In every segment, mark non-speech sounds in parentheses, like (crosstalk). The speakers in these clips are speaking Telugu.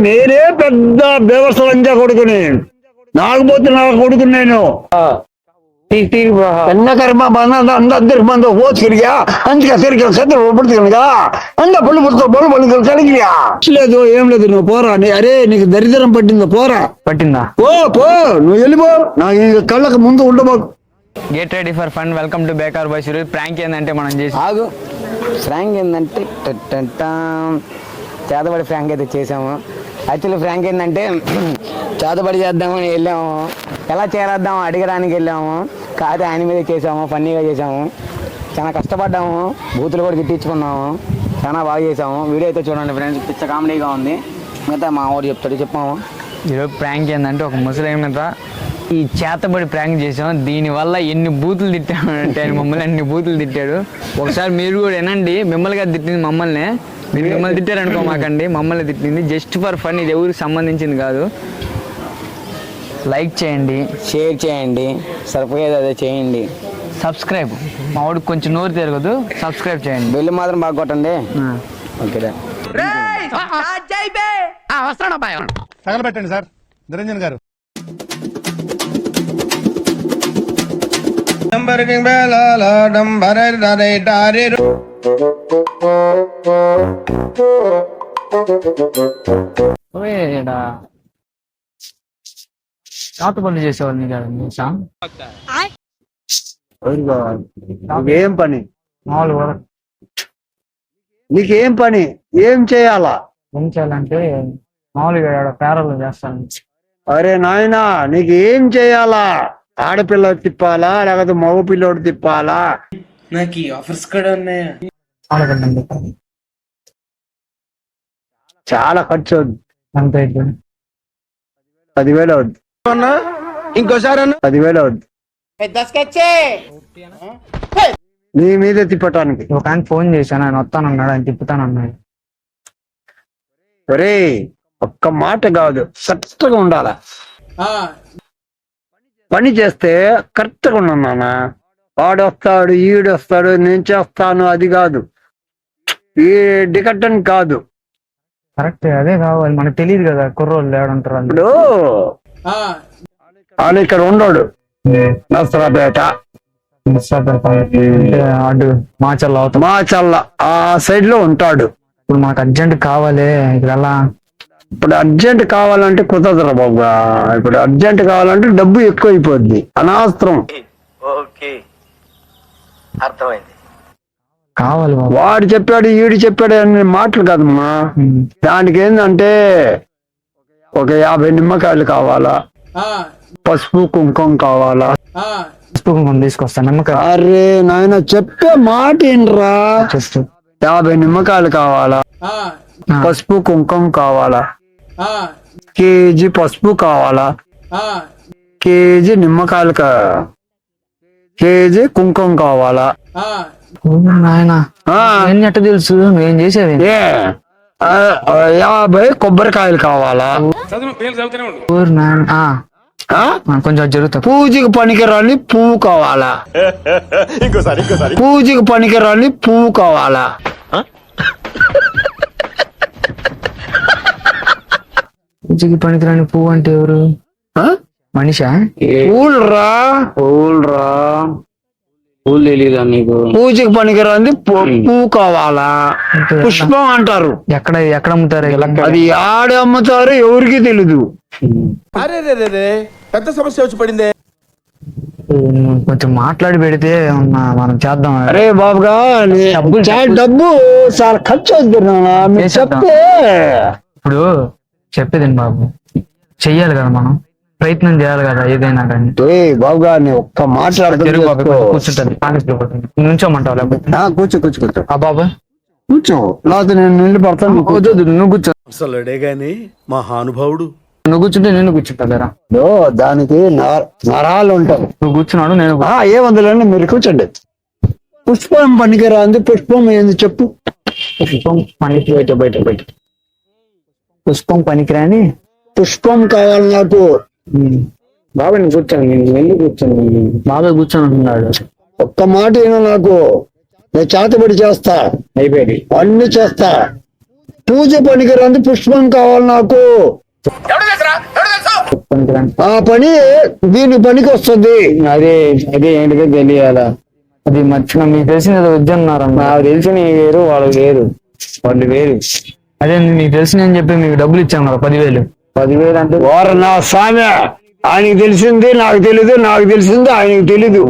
మీరే పెద్ద వ్యవస్థలంగా కొడుకుని నాకపోతే నాకు కొడుకుని నేను என்ன கருமா பண்ணா அந்த அந்தருக்கு அந்த ஓச்சுக்கிறியா అందుకే సరిగ్గా శత్రువు పడుతున్నా అంత పళ్ళు పుడుతూ బొలు పళ్ళు కలిగియా లేదు ఏం లేదు నువ్వు పోరా నీ అరే నీకు దరిద్రం పట్టిందా పోరా పట్టిందా ఓ పో నువ్వు వెళ్ళిపో నా కళ్ళకు ముందు ఉండబోకు get ready for fun welcome to Bekar boys prank ఏందంటే మనం చేసి ఆగు ప్రాంక్ ఏందంటే చేతబడి ఫ్రాంక్ అయితే చేసాము యాక్చువల్లీ ఫ్రాంక్ ఏంటంటే చేతబడి చేద్దామని వెళ్ళాము. ఎలా చేరేద్దాం అడగడానికి వెళ్ళాము. కాదు ఆయన మీద చేసాము ఫన్నీగా చేసాము చాలా కష్టపడ్డాము. బూతులు కూడా గిట్టించుకున్నాము చాలా బాగా చేసాము వీడియో అయితే చూడండి ఫ్రెండ్స్. పిచ్చ కామెడీగా ఉంది. మిగతా మా ఊరు చెప్తాడు. చెప్పాము? ఈరోజు ప్రాంక్ ఏంటంటే ఒక ముసలి మీద ఈ చేతబడి ప్రాంక్ చేసాం దీనివల్ల ఎన్ని బూతులు తిట్టామంటే ఆయన మమ్మల్ని అన్ని బూతులు తిట్టాడు. ఒకసారి మీరు కూడా వినండి. మిమ్మల్ని కాదు తిట్టింది మమ్మల్ని. మీరు మిమ్మల్ని తిట్టారు అనుకో మాకండి మమ్మల్ని తిట్టింది. జస్ట్ ఫర్ ఫన్ ఇది ఎవరికి సంబంధించింది కాదు. లైక్ చేయండి. షేర్ చేయండి. సరిపోయేది అదే చేయండి. సబ్స్క్రైబ్ మా వాడికి కొంచెం నోరు తిరగదు. సబ్స్క్రైబ్ చేయండి. బెల్లు మాత్రం బాగా కొట్టండి. ఆ. Okay తగలబెట్టండి sir. నిరంజన్ గారు. ఓయేడా తాత పనులు చేసేవాడిని కాదు తెలుసా నీకేం పని? మామూలు కూడా నీకేం పని? ఏం చేయాలా? ఏం చేయాలంటే మామూలుగా పేరలు చేస్తాను. అరే నాయనా నీకు ఏం చేయాలా? ఆడపిల్ల తిప్పాలా లేకపోతే మగ పిల్లోడు తిప్పాలా? చాలా ఖర్చు అవుద్ది. ఎంత అయితే పదివేలు అవుద్ది. ఇంకోసారి పదివేలు అవుద్ది. నీ మీద తిప్పటానికి. ఒక ఆయన ఫోన్ చేశాను ఆయన వస్తానన్నాడు ఆయన తిప్పుతానన్నాడు ఒరే ఒక్క మాట కాదు కరెక్ట్గా ఉండాలా పని చేస్తే కరెక్ట్గా ఉన్నానా వాడు వస్తాడు ఈడు వస్తాడు నేను చేస్తాను అది కాదు. ఈ డికట్టన్ కాదు. కరెక్ట్ అదే కావాలి. మనకు తెలియదు కదా కుర్రోళ్ళు ఏడంటారు ఇప్పుడు వాళ్ళు ఇక్కడ ఉండడు. నసరాపేట అంటే అటు మాచల్ అవుతాం మా చల్ల ఆ సైడ్లో ఉంటాడు. ఇప్పుడు మాకు అర్జెంట్ కావాలి ఇక్కడ ఎలా? ఇప్పుడు అర్జెంట్ కావాలంటే కుదరదురా బాబు. ఇప్పుడు అర్జెంట్ కావాలంటే డబ్బు ఎక్కువ అయిపోద్ది అనవసరం కావాలి వాడు చెప్పాడు ఈడు చెప్పాడు అనే మాటలు కాదమ్మా. దానికి ఏంటంటే ఒక యాభై నిమ్మకాయలు కావాలా? పసుపు కుంకుమ కావాలా? పసుపు కుంకుమ తీసుకొస్తా నిమ్మకాయ. అరే నాయన చెప్పే మాట ఏంట్రా? జస్ట్ యాభై నిమ్మకాయలు కావాలా? పసుపు కుంకుమ కావాలా? కేజీ పసుపు కావాలా? కేజీ నిమ్మకాయలు కా కేజీ కుంకుమ కావాలా? నాయన ఆ, నేను ఎట్ట తెలుసు? నువ్వేం చేసేది? ఏ? ఆ, ఆ, యాభై కొబ్బరికాయలు కావాలా? ఊరు నాయన? ఆ, ఆ? ఆ, కొంచెం జరుగుతా. పూజకి పనికిరాని పువ్వు కావాలా? (laughs) పూజకి పనికిరాని పువ్వు కావాలా? పూజకి పనికిరాని పువ్వు అంటే ఎవరు? ఆ? మనిషా? పూలురా పూలురా పూలు తెలీదా నీకు? పూజకి పనికిరాని పు- పువ్వు కావాలా పుష్పం అంటారు. ఎక్కడ ఎక్కడ అమ్ముతారు? ఇలా అది ఆడ అమ్ముతారు ఎవరికి తెలీదు. అరే పెద్ద సమస్య వచ్చి పడిందే. కొంచెం మాట్లాడి పెడితే ఏమన్నా మనం చేద్దాం. అరే బాబుగా డబ్బు చాలా ఖర్చు చేసేద్దాం. చెప్తే ఇప్పుడు చెప్పేదండి బాబు. చెయ్యాలి కదా మనం. ప్రయత్నం చేయాలి కదా ఏదైనా కానీ. ఏయ్ బాబుగా ఒక్క మాట్లాడుతూ కూర్చుంటది నుంచోమంటావు కూర్చో కూర్చో కూర్చో. ఆ బాబు. కూర్చో. లేకపోతే నేను నిండి పడతాను నువ్వు కూర్చో. గాని మహానుభావుడు. నువ్వు కూర్చుంటే నేను కూర్చుంటా లేరా ఓ, దానికి నర- నరాలు ఉంటాయి. నువ్వు కూర్చున్నాడు నేను ఆ ఏమందులండి మీరు కూర్చోండి. పుష్పం పనికిరాంది పుష్పం ఏంది చెప్పు. పుష్పం పనికి బయట బయట బయట. పుష్పం పనికిరాని? పుష్పం కావాలి నాకు. బాబా నేను కూర్చోను నేను వెళ్ళి కూర్చోను? బాబాయ్ కూర్చొని ఉంటున్నాడు ఒక్క మాట ఏమో నాకు నేను చేతబడి చేస్తా. అయిపోయింది. అన్ని చేస్తా. పూజ పనికిరంది పుష్పం కావాలి నాకు. ఆ పని దీని పనికి వస్తుంది అదే అదే ఏంటిదో తెలియాలా. అది మర్చిన మీకు తెలిసిన అన్నారన్న నాకు తెలిసిన వేరు వాళ్ళు వేరు. వాళ్ళు వేరు. అదే నీకు తెలిసిన అని చెప్పి మీకు డబ్బులు ఇచ్చాను కదా పదివేలు. పదివేలు అంటే వారు నా స్వామి ఆయనకి తెలిసింది నాకు తెలీదు నాకు తెలిసింది ఆయనకి తెలీదు.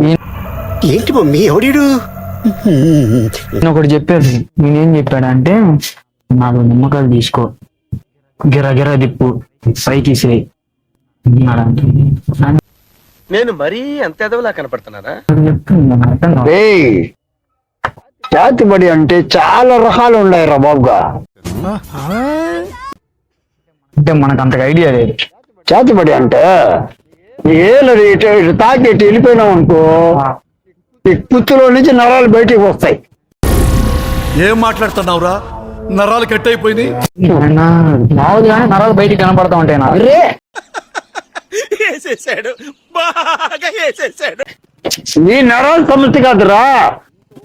ఏంటి మమ్మీ ఎవడీడు నేను ఒకటి చెప్పాడు నేనేం చెప్పాడంటే నాలుగు నిమ్మకాయలు తీసుకో. గిర గిర తిప్పు పైకి. నేను మరీ అంత ఎదవలా కనపడుతున్నారా జాతిబడి అంటే చాలా రకాలు ఉన్నాయి రా బాబుగా అంటే మనకు అంతగా ఐడియా లేదు. జాతిబడి అంటే ఏళ్ళు ఇటు ఇటు తాకి ఇటు వెళ్ళిపోయినాం అనుకో ఈ పుత్తులో నుంచి నరాలు బయటికి వస్తాయి. ఏం మాట్లాడుతున్నావురా? నరాలు కట్ ఆయన మామూలుగానే నరాలు బయటికి కనపడతా ఉంటాయి అరే వేసేసాడు. బాగా వేసేసాడు. నీ నరాలు సమస్య కాదురా.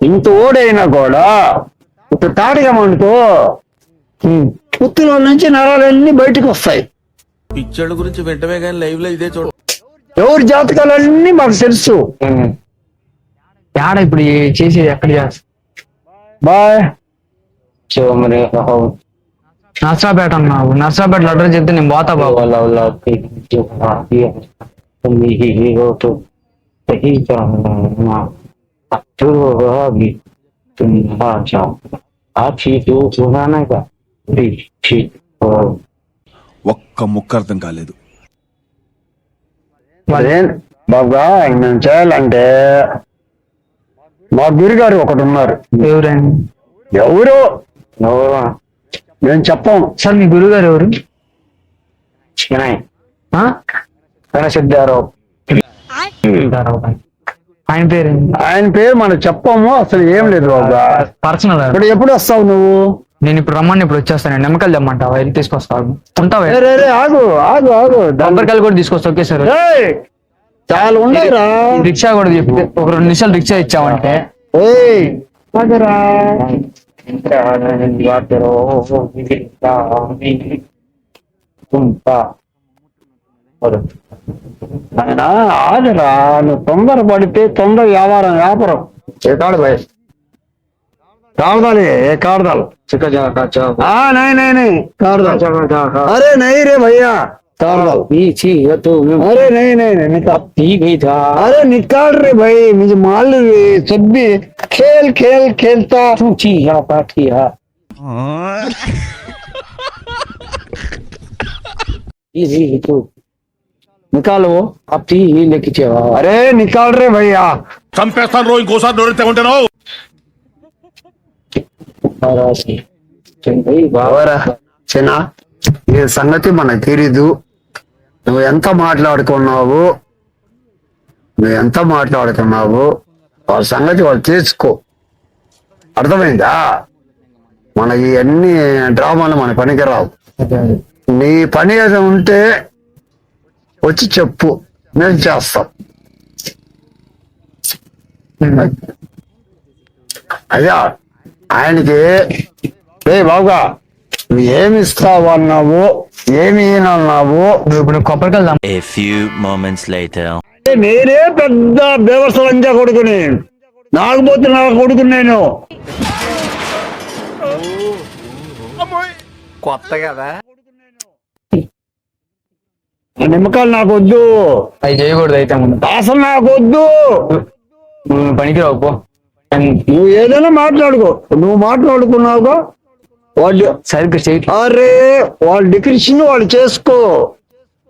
ఇంత ఓడైనా కూడా ఇటు తాటకమనుకో పుత్తులో నుంచి నరాలన్నీ బయటికి వస్తాయి పిచ్చోళ్ళ గురించి వెంటనే కానీ లైవ్లో ఇదే చూడ ఎవరి జాతకాలన్నీ మాకు తెలుసు తేడా ఇప్పుడు చేసేది ఎక్కడ చేస్తా బాయ్ సో మరి నర్సాపేట అన్నావు నర్సాపేట అడ్రస్ చెప్తే నేను పోతా బాబు వాళ్ళ వాళ్ళ ఒక్క ముక్క అర్థం కాలేదు. మరేం బాబుగా మేము చేయాలంటే మా గురుగారు ఒకటి ఉన్నారు. ఎవరు? మేము చెప్పం. సార్ మీ గురువు గారు ఎవరు? సిద్ధారావు ఆయన పేరు ఆయన పేరు మనం చెప్పము అసలు ఏం లేదు బాబుగా పర్సనల్ ఇప్పుడు ఎప్పుడు వస్తావు నువ్వు? నేను ఇప్పుడు రమ్మని ఇప్పుడు వచ్చేస్తాను. నిమ్మకాయలు తెమ్మంటావా? వెళ్ళి తీసుకొస్తావు ఉంటావా? రే, రే, రే, ఆగు ఆగు ఆగు. కొబ్బరికాయలు కూడా తీసుకొస్తా ఓకే సార్. ఏయ్, చాలా ఉన్నాయిరా. రిక్షా కూడా చెప్తే ఒక రెండు నిమిషాలు రిక్షా ఇచ్చావంటే. ఏయ్, ఆగురా. ఆయన ఆగరా. నువ్వు తొందర పడితే తొందర వ్యాపారం వ్యాపారం. ఏ కాడు భయ్ కాడదాలి ఏ కాడదాలు? ఆ నై నై నై కాడదాల్ అరే నై రే భయ్యా కాడదాల్ अरे नहीं नहीं नहीं निकाल अरे निकाल रे भाई मुझे माल रे सब भी खेल खेल खेलता निकालो अरे निकाल रे भैया చంపేస్తాను రో ఇంకోసారి దొరికితే ఉంటాను ఎవరా చిన్న ఈ సంగతి మనకు తెలీదు. నువ్వు ఎంత మాట్లాడుకున్నావు? నువ్వు ఎంత మాట్లాడుకున్నావు? వాళ్ళ సంగతి వాళ్ళు తీసుకో అర్థమైందా? మన ఈ అన్ని డ్రామాలు మన పనికి రావు. నీ పని ఏదో ఉంటే వచ్చి చెప్పు. మేము చేస్తాం. అయ్యా ఆయనకి రే బాబుగా నువ్వు ఏమి ఇస్తావు అన్నావు? ఏమి నువ్వు ఇప్పుడు కొబ్బరికాయలు. నేనే పెద్ద బేవర్స లంజా కొడుకుని. నాకు పోతే నా కొడుకు నేను. ఆ నిమ్మకాయలు నాకు వద్దు అవి చేయకూడదు అయితే అసలు నాకు వద్దు నువ్వు పనికి రావు పో. నువ్వు ఏదైనా మాట్లాడుకో. నువ్వు మాట్లాడుకున్నావుగా వాళ్ళు సరిగ్గా చేయి అరే వాళ్ళ డిక్రిషన్ వాళ్ళు చేసుకో.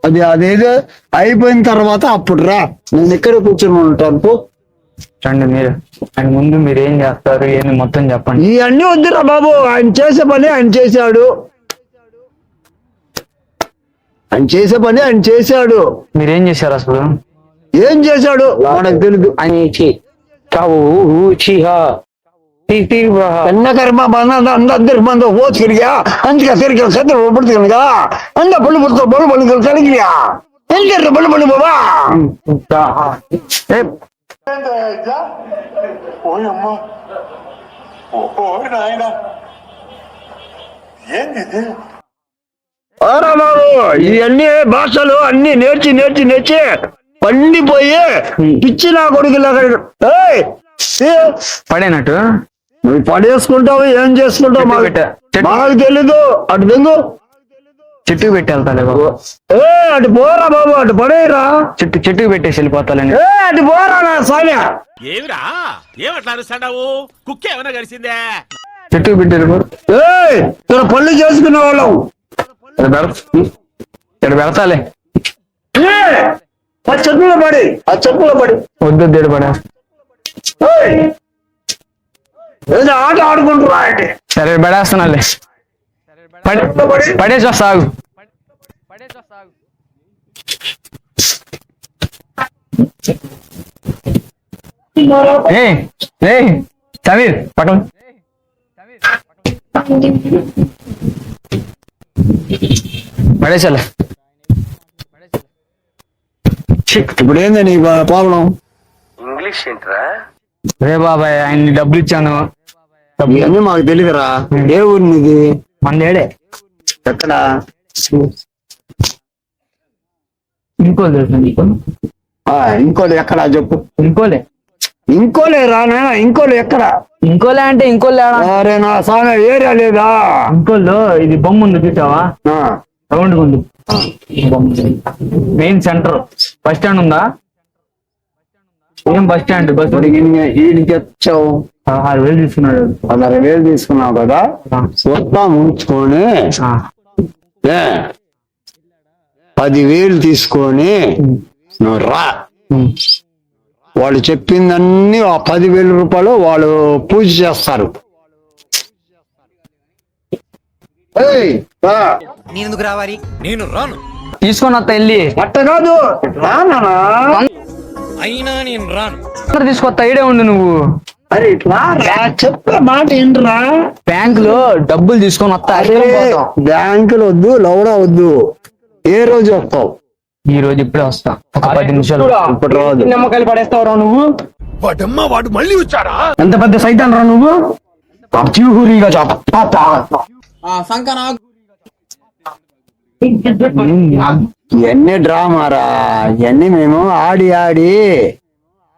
అది అదేదో అయిపోయిన తర్వాత అప్పుడు రా. నేను ఇక్కడ కూర్చొని ఉంటాను పో. రండి మీరు. ఆయన ముందు మీరు ఏం చేస్తారు ఏంది మొత్తం చెప్పండి. ఇవన్నీ వద్దురా బాబు ఆయన చేసే పని ఆయన చేశాడు. ఆయన చేసే పని ఆయన చేశాడు. మీరు ఏం చేశారు అసలు? ఏం చేశాడు? మనకు తెలుసు என்ன கர்மா பண்ணா அந்த அந்த அந்த ஓச்சுக்கிறியா அந்த கத்திரிக்கா சத்திர படுத்துக்கணுங்க அந்த பொண்ணு பொறுத்த பொண்ணு பொண்ணு கிடைக்கலையா எங்க பொண்ணு பொண்ணு போவா ఓరా బాబు ఇవన్నీ భాషలు అన్ని నేర్చి నేర్చి నేర్చి పండిపోయి పిచ్చి నా కొడుకులాగా! ఏ! పడేనట్టు? నువ్వు పడేసుకుంటావు ఏం చేసుకుంటావు? మాకు పెట్టా. చెట్టు. మాకు తెలీదు. అటు దింగు. చెట్టుకు పెట్టి వెళ్తాలే బాబు. ఏ అటు పోరా బాబు అటు పడేయరా. చెట్టు చెట్టుకు పెట్టేసి వెళ్ళిపోతాలని ఏ అటు పోరా నా స్వామి ఏమిరా? ఏమట్లా అరుస్తాడావు? కుక్క ఏమైనా గడిచిందే చెట్టుకు పెట్టి వెళ్ళిపో. ఏయ్ ఇక్కడ పళ్ళు చేసుకునే వాళ్ళం. ఇక్కడ పెడతా ఇక్కడ పెడతాలే. ఏ! ఆ చెట్టులో పడి ఆ చెట్టులో పడి. వద్దు దేడు పడా ఆట ఆడుకుంటున్నా అంటే. సరే పడేస్తున్నాలే. పడే పడేసి వస్తా ఆగు. సమీర్ పక్కన. పడేసాలే. ఇప్పుడు ఏంది నీ ప్రాబ్లం? ఇంగ్లీష్ ఏంట్రా? రే బాబాయ్ ఆయన డబ్బులు. ఇచ్చాను ఇవన్నీ మాకు తెలియదురా. ఏ ఊరు నీది? మన ఏడే. ఎక్కడ? ఇంకోలే తెలుసు నీకు? ఎక్కడ చెప్పు. ఇంకోలే. ఇంకోలే రా నాయన ఇంకోలు ఎక్కడ? ఇంకోలే అంటే ఇంకోలే. అరే నా ఏరియా లేదా? ఇంకోల్లో ఇది బొమ్మ ఉంది చూసావా? ఆ, రౌండ్ ఉంది. Main centre. బస్ స్టాండ్ ఉందా? ఏం బస్ స్టాండ్? బస్ వచ్చావు. ఆరు వేలు తీసుకున్నాడు. పదహారు వేలు తీసుకున్నావు కదా? మొత్తం ఉంచుకొని ఆ, ఏ, పదివేలు తీసుకొని నువ్వు రా. వాళ్ళు చెప్పిందన్నీ ఆ పదివేల రూపాయలు వాళ్ళు పూజ చేస్తారు. ఏయ్, రా. నేను రాను. తీసుకొని వస్తా వెళ్ళి. అట్ట కాదు. అయినా నేను రాను. తీసుకొస్తా ఇడే ఉండు నువ్వు. అరే ఇట్లా రా. చెప్పే మాట ఏంట్రా? బ్యాంక్లో డబ్బులు తీసుకొని వస్తా అరే పోతాం. బ్యాంకులు వద్దు లౌడా వద్దు. ఏ రోజు వస్తావు? ఈ రోజు ఇప్పుడే వస్తా ఒక పది నిమిషాలు. ఇప్పుడు రాదు. నిమ్మకాయలు పడేస్తావురా నువ్వు? వాడమ్మ వాడు మళ్ళీ వచ్చాడా? ఎంత పెద్ద సైతాన్ రా నువ్వు చివుహూరిగా ఇవన్నీ డ్రామారా ఇవన్నీ మేము ఆడి ఆడి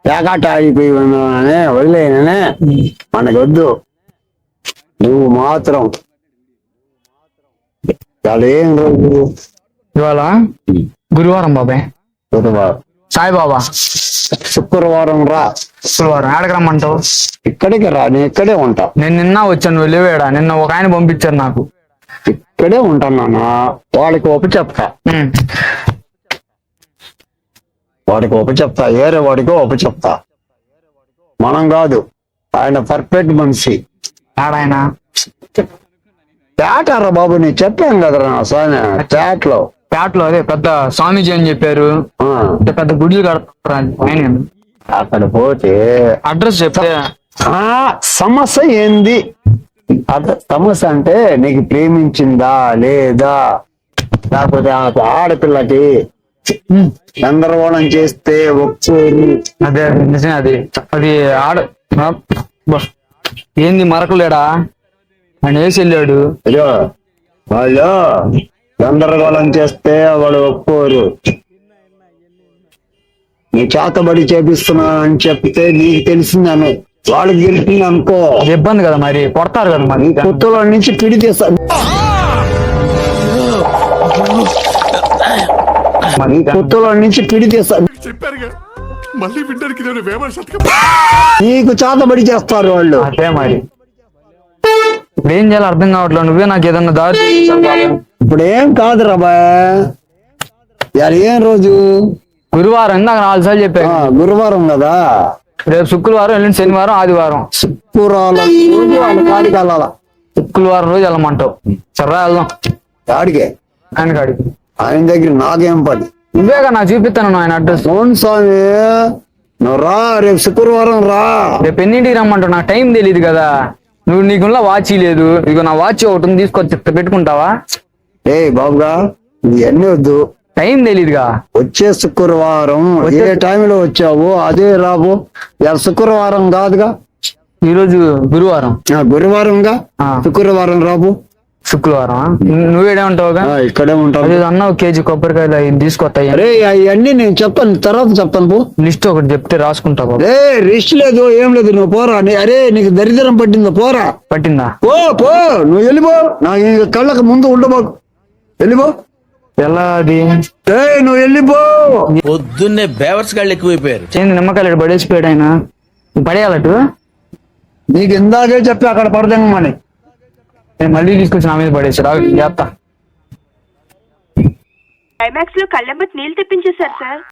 పేకాట ఆడిపోయి ఉన్నానే వదిలేననే మనకు వద్దు నువ్వు మాత్రం ఇవాళ ఏం రోజు ఇవాళ గురువారం బాబాయ్ బుధవారం సాయిబాబా. శుక్రవారం రా. గురువారం ఏడకి రమ్మంటావు? ఇక్కడికి రా నేను ఇక్కడే ఉంటా. నేను నిన్న వచ్చాను వెళ్ళివేడా నిన్న ఒక ఆయన పంపించారు నాకు. ఇక్కడే ఉంటాను వాళ్ళకి ఒప్ప చెప్తా. వాడికి ఒప్ప చెప్తా. ఏరే వాడికి ఒప్ప చెప్తా. మనం కాదు. ఆయన పర్ఫెక్ట్ మనిషి. ఆడాయన? పేటారా బాబు నేను చెప్పాను కదరా నా స్వామి పేటలో అదే పెద్ద స్వామీజీ అని చెప్పారు. పెద్ద గుడిలు కడతారు అక్కడ పోతే అడ్రస్ చెప్తే ఆ సమస్య ఏంది? సమస్య అంటే నీకు ప్రేమించిందా లేదా? లేకపోతే ఆడపిల్లకి గందరగోళం చేస్తే ఒక్కరు అదే నిజమే అది. అది ఆడ. ఏంది మరకలేడా? ఆయన వేసి వెళ్ళాడు. అయ్యో వాళ్ళు గందరగోళం చేస్తే వాడు ఒప్పుకోరు. నీ చేతబడి చేపిస్తున్నా అని చెప్తే నీకు తెలిసిందని. వాళ్ళకి తెలిసింది అనుకో. ఇబ్బంది కదా మరి కొడతారు కదా మరి కుత్తలో నుంచి పిడి తీస్తా నీ కుత్తలో నుంచి పిడి మళ్ళీ వింటానికి శతకం నీకు చేతబడి చేస్తారు వాళ్ళు. అదే మరి. ఇప్పుడు ఏం చేయాలో అర్థం కావట్లేదు. నువ్వే నాకు ఏదన్నా దారి. ఇప్పుడు బాయ్ ఇవాళ ఏం రోజు? గురువారం ఇందాక నాలుగు సార్లు చెప్పాను గురువారం కదా? రేపు శుక్రవారం ఎల్లుండి శనివారం ఆదివారం. శుక్రవారం. కాడికి వెళ్ళాల? శుక్రవారం రోజు వెళ్ళమంటావు. సరే వెళ్దాం. కాడికే? ఆయన కాడికి. ఆయన దగ్గర నాకేం పని? నువ్వేగా నాకు చూపిస్తాను ఆయన అడ్రస్. అవును స్వామి. నువ్వు రా రేపు శుక్రవారం రా. రేపు ఎన్నింటికి రమ్మంటావు? నాకు టైం తెలియదు కదా. నువ్వు నీకున్న వాచ్ లేదు. ఇదిగో నా వాచ్ ఒకటి తీసుకొచ్చి పెట్టుకుంటావా? ఏ బాబుగా ఇవన్నీ వద్దు? టైం తెలియదుగా వచ్చే శుక్రవారం ఏ టైంలో వచ్చావు అదే రాబు. శుక్రవారం కాదుగా? ఈ రోజు గురువారం. ఆ, గురువారంగా. శుక్రవారం రాబు. శుక్రవారం నువ్వేడే ఉంటావుగా? ఇక్కడే ఉంటాను అదే అన్న ఒక కేజీ కొబ్బరికాయలు అవి తీసుకొస్తాయి అరే అవన్నీ నేను చెప్తాను తర్వాత చెప్తాను పో. లిస్ట్ ఒకటి చెప్తే రాసుకుంటా బాబు. రే రిస్ట్ లేదు ఏం లేదు నువ్వు పోరా. అరే నీకు దరిద్రం పట్టిందా? పోరా. పట్టిందా? పో పో నువ్వు వెళ్ళిపో. నా కళ్ళకు ముందు ఉండబో వెళ్ళిపో. ఎలా అది? ఏ నువ్వు వెళ్ళిపో. పొద్దున్నే బేవర్స్ గాళ్ళు ఎక్కువైపోయారు. చేంది నిమ్మకాయలు పడేసిపోయాడు ఆయన? పడేయాలటు నీకు ఇందాకే చెప్పి అక్కడ పడదామని నేను మళ్ళీ తీసుకొచ్చి నా మీద పడేసి రా చేస్తా ఐమాక్స్లో కళ్ళెంబట్ నీళ్ళు తెప్పించేశారు సార్.